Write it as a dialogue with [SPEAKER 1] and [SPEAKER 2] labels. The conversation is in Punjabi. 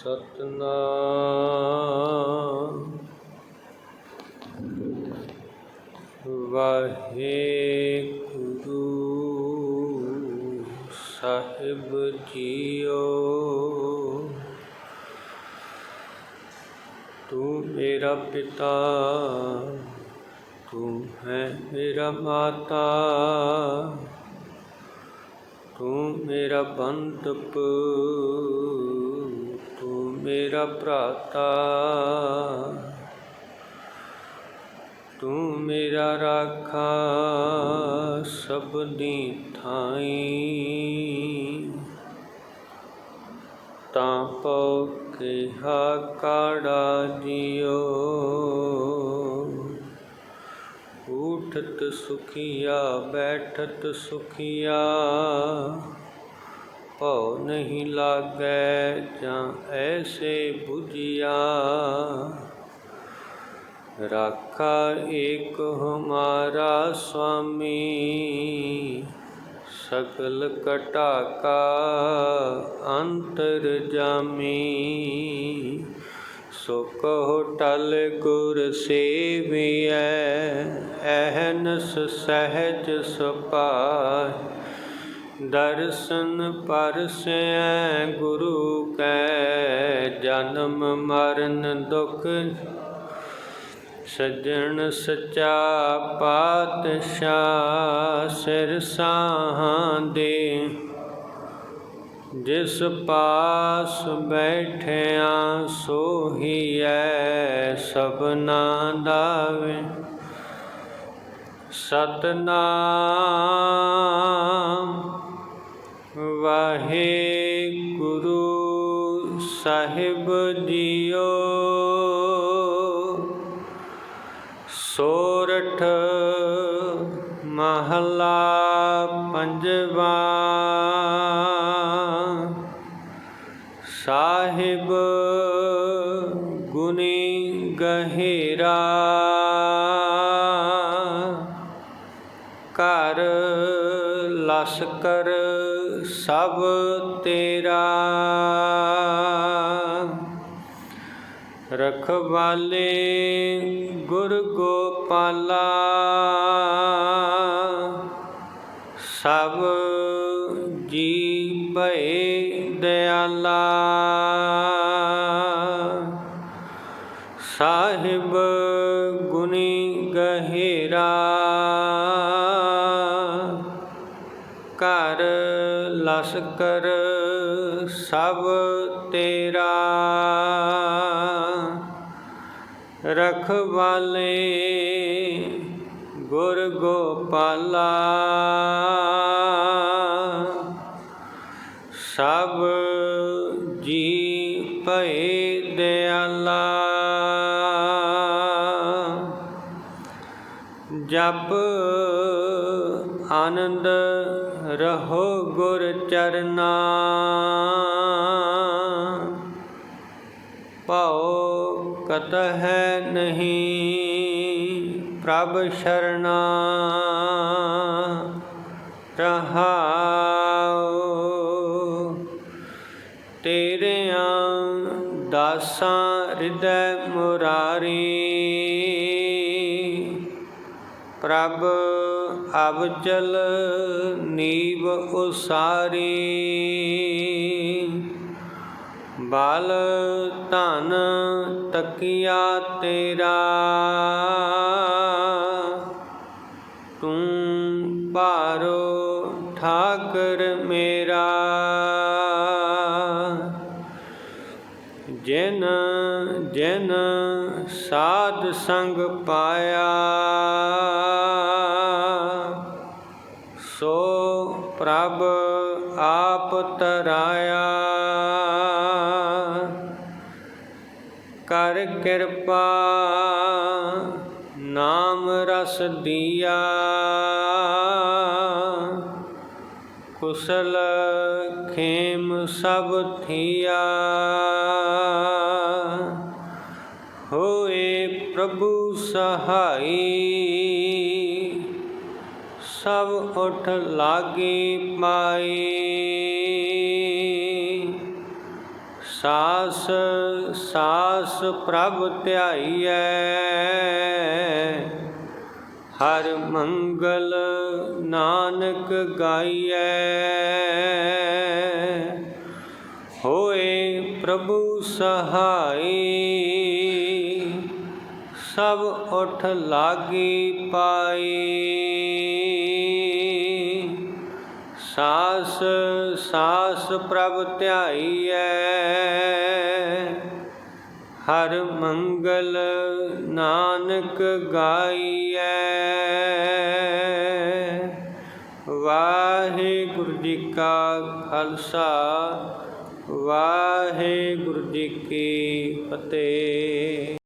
[SPEAKER 1] ਸਤਨਾਮ। ਵਾਹਿਗੁਰੂ ਸਾਹਿਬ ਜੀਓ। ਤੂੰ ਮੇਰਾ ਪਿਤਾ, ਤੂੰ ਹੈ ਮੇਰਾ ਮਾਤਾ। ਤੂੰ ਮੇਰਾ ਬੰਧਪ। ਤੂੰ ਮੇਰਾ ਭਰਾਤਾ, ਤੂੰ ਮੇਰਾ ਰਾਖਾ ਸਭਨੀ ਥਾਈ। ਤਾਂ ਪਉ ਕਿਹਾ ਕਾੜਾ ਜਿਉ ਉਠਤ ਸੁਖੀਆ, ਬੈਠਤ ਸੁਖੀਆ। ਭਉ ਨਹੀਂ ਲਾਗੈ ਜਾਂ ਐਸੇ 부ਜਿਆ ਰਾਖਾ ਏਕ ਹਮਾਰਾ ਸੁਆਮੀ ਸਕਲ ਕਟਾ ਕਾ ਅੰਤਰ ਜਾਮੀ। ਸੋ ਕਹੋ ਟਲ ਗੁਰ ਸੇਵੀਐ, ਐਹਨਸ ਸਹਿਜ ਸੁਪਾਇ ਦਰਸ਼ਨ ਪਰਸੈ ਗੁਰੂ ਕੈ, ਜਨਮ ਮਰਨ ਦੁਖ ਸੱਜਣ ਸਚਾ ਪਾਤਸ਼ਾਹ ਸਿਰ ਸਾਹਾਂਦੇ ਜਿਸ ਪਾਸ ਬੈਠਿਆ ਸੋਹੀਐ ਸਭਨਾ ਦਾਵੇ ਸਤਨਾਮ ਵਾਹਿਗੁਰੂ ਸਾਹਿਬ ਜੀਓ। ਸੋਰਠ ਮਹਲਾ ਪੰਜਵਾ। ਸਾਹਿਬ ਗੁਨੀ ਗਹਿਰਾ। ਕਰ ਲਸਕਰ ਸਭ ਤੇਰਾ। ਰਖਵਾਲੇ ਗੁਰ ਗੋਪਾਲਾ। ਸਭ ਜੀ ਭਏ ਦਿਆਲਾ। ਸਾਹਿਬ ਗੁਨੀ ਗਹਿਰਾ। ਕਰ ਲਸਕਰ ਸਭ ਤੇਰਾ। ਰਖਵਾਲੇ ਗੁਰ ਗੋਪਾਲਾ। ਸਭ ਜੀ ਭਏ ਦਿਆਲਾ। ਜਪ ਆਨੰਦ ਰਹੋ ਗੁਰ ਚਰਨਾ। ਭਾਉ ਕਤ ਹੈ ਨਹੀਂ ਪ੍ਰਭ ਸ਼ਰਣਾ ਰਹਾਉ ਤੇਰਿਆਂ ਦਾਸਾਂ ਹਿਰਦੈ ਮੁਰਾਰੀ। ਪ੍ਰਭ ਅਬਚਲ ਨੀਵ ਉਸਾਰੀ। ਬਲ ਧਨ ਤਕਿਆ ਤੇਰਾ। ਤੂੰ ਭਾਰੋ ਠਾਕਰ ਮੇਰਾ। ਜਿਨ ਜਿਨ ਸਾਧ ਸੰਗ ਪਾਇਆ। ਕਰ ਕਿਰਪਾ, ਨਾਮ ਰਸ ਦੀਆ। ਕੁਸਲ ਖੇਮ ਸਭ ਥੀਆ। ਹੋਏ ਪ੍ਰਭੂ ਸਹਾਈ, ਸਭ ਉਠ ਲਾਗੀ ਪਾਈ ਸਾਸ ਸਾਸ ਪ੍ਰਭ ਧਿਆਈਐ। ਹਰ ਮੰਗਲ ਨਾਨਕ ਗਾਈਐ। ਹੋਏ ਪ੍ਰਭੂ ਸਹਾਈ, ਸਭ ਉਠ ਲਾਗੀ ਪਾਈ। ਸਾਸ ਸਾਸ ਪ੍ਰਭ ਧਿਆਈਐ। ਹਰ ਮੰਗਲ ਨਾਨਕ ਗਾਈਐ। ਵਾਹਿਗੁਰੂ ਜੀ ਕਾ ਖਾਲਸਾ, ਵਾਹਿਗੁਰੂ ਜੀ ਕੀ ਫਤਿਹ।